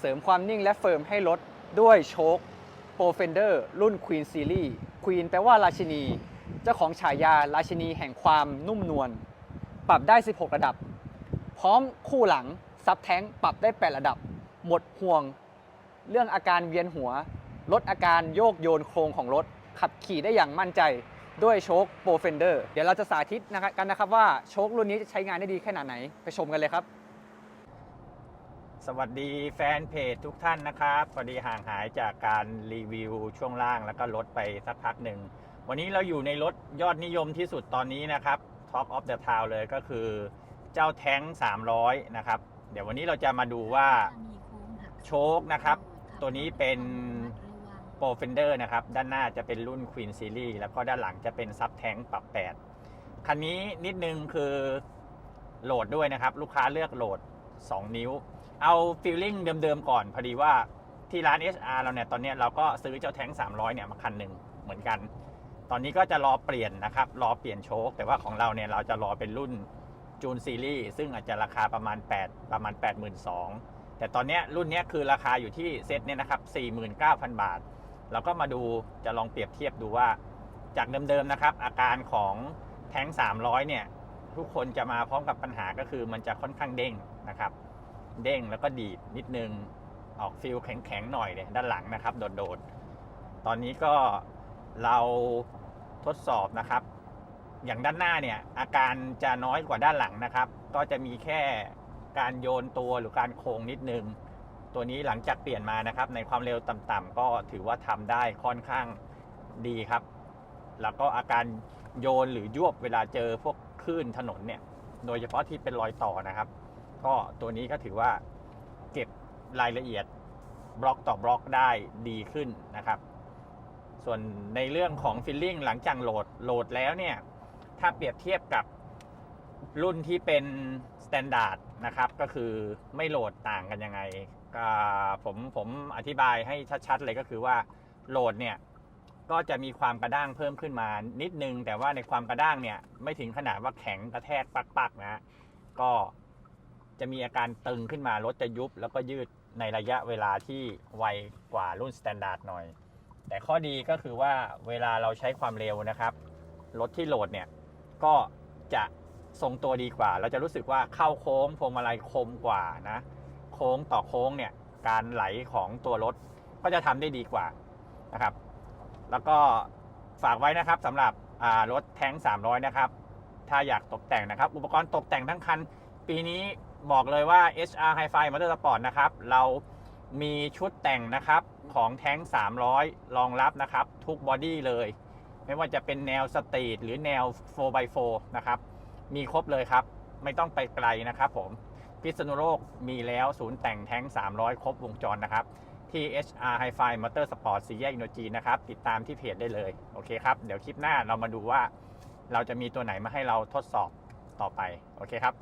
เสริมความนิ่งและเฟิร์มให้รถด้วยโชค Pro Fender รุ่น Queen Series Queen แปลว่าราชินี เจ้าของฉายาราชินีแห่งความนุ่มนวล ปรับได้ 16 ระดับ พร้อมคู่หลังซับแท้งปรับได้ 8 ระดับ หมดห่วง เรื่องอาการเวียนหัว ลดอาการโยกโยนโครงของรถ ขับขี่ได้อย่างมั่นใจด้วยโชค Pro Fender เดี๋ยวเราจะสาธิตนะครับกันนะครับว่าโชครุ่นนี้จะใช้งานได้ดีขนาดไหนไปชมกันเลยครับ สวัสดีแฟนเพจทุกท่านนะครับพอดีห่างหายจากการรีวิวช่วงล่างแล้วก็รถไปสักพักหนึ่ง วันนี้เราอยู่ในรถยอดนิยมที่สุดตอนนี้นะครับ Top of the Town เลยก็คือเจ้าแท้ง 300 นะครับ เดี๋ยววันนี้เราจะมาดูว่าโชคนะครับ ตัวนี้เป็น Pro Fender นะครับ ด้านหน้าจะเป็นรุ่น Queen Series แล้วก็ด้านหลังจะเป็นซับแท้งปรับ 8 คันนี้นิดนึงคือโหลดด้วยนะครับ ลูกค้าเลือกโหลด 2 นิ้ว เอาฟีลลิ่งเดิมๆก่อน พอดีว่าที่ร้าน HR เราเนี่ยตอนเนี้ยเราก็ซื้อเจ้าแท้ง 300 เนี่ยมาคันหนึ่งเหมือนกัน ตอนนี้ก็จะรอเปลี่ยนนะครับ รอเปลี่ยนโชคแต่ว่าของเราเนี่ยเราจะรอเป็นรุ่นจูนซีรีส์ซึ่งอาจจะราคาประมาณ 8 ประมาณ 82,000แต่ตอนเนี้ยรุ่นเนี้ยคือราคาอยู่ที่เซตเนี่ยนะครับ 49,000 บาท เราก็มาดูจะลองเปรียบเทียบดูว่า จากเดิมๆนะครับ อาการของแท้ง 300 เนี่ย ทุกคนจะมาพร้อมกับปัญหาก็คือมันจะค่อนข้างเด้งนะครับ เด้งแล้วก็ดีดนิดนึงออกฟิลแข็งๆหน่อยเลยด้านหลังนะครับ โดดๆ ตอนนี้ก็เราทดสอบนะครับ อย่างด้านหน้าเนี่ย อาการจะน้อยกว่าด้านหลังนะครับ ก็จะมีแค่การโยนตัวหรือการโค้งนิดนึง ตัวนี้หลังจากเปลี่ยนมานะครับ ในความเร็วต่ำๆก็ถือว่าทำได้ค่อนข้างดีครับ แล้วก็อาการโยนหรือยวบเวลาเจอพวก ลื่นถนนเนี่ย โดยเฉพาะที่เป็นรอยต่อนะครับ ก็ตัวนี้ก็ถือว่าเก็บรายละเอียดบล็อกต่อบล็อกได้ดีขึ้นนะครับ ส่วนในเรื่องของฟิลลิ่งหลังจากโหลดโหลดแล้วเนี่ย ถ้าเปรียบเทียบกับรุ่นที่เป็นสแตนดาร์ดนะครับ ก็คือไม่โหลดต่างกันยังไงก็ผมผมอธิบายให้ชัดๆเลยก็คือว่าโหลดเนี่ย ก็จะมีความกระด้างเพิ่มขึ้นมานิดนึง แต่ว่าในความกระด้างเนี่ยไม่ถึงขนาดว่าแข็งกระแทกปักๆนะก็จะมีอาการตึงขึ้นมารถจะยุบแล้วก็ยืดในระยะเวลาที่ไวกว่ารุ่นสแตนดาร์ดหน่อย แต่ข้อดีก็คือว่าเวลาเราใช้ความเร็วนะครับรถที่โหลดเนี่ยก็จะทรงตัวดีกว่า เราจะรู้สึกว่าเข้าโค้งพวงมาลัยคมกว่านะ โค้งต่อโค้งเนี่ยการไหลของตัวรถก็จะทำได้ดีกว่านะครับ แล้วก็ฝากไว้นะครับสำหรับรถแท้ง 300 นะครับ ถ้าอยากตกแต่งนะครับ อุปกรณ์ตกแต่งทั้งคัน ปีนี้บอกเลยว่า HR Hi-Fi Motorsport นะครับ เรามีชุดแต่งนะครับของแท้ง 300 รองรับนะครับ ทุกบอดี้เลย ไม่ว่าจะเป็นแนวสตรีทหรือแนว 4x4 นะครับ มีครบเลยครับ ไม่ต้องไปไกลนะครับผม พิษณุโลกมีแล้วศูนย์แต่งแท้ง 300 ครบวงจรนะครับ ที่ HR Hi-Fi Motorsport สีแยกอินโดจีนะครับ ติดตามที่เพจได้เลย โอเคครับ เดี๋ยวคลิปหน้าเรามาดูว่า เราจะมีตัวไหนมาให้เราทดสอบต่อไป โอเคครับ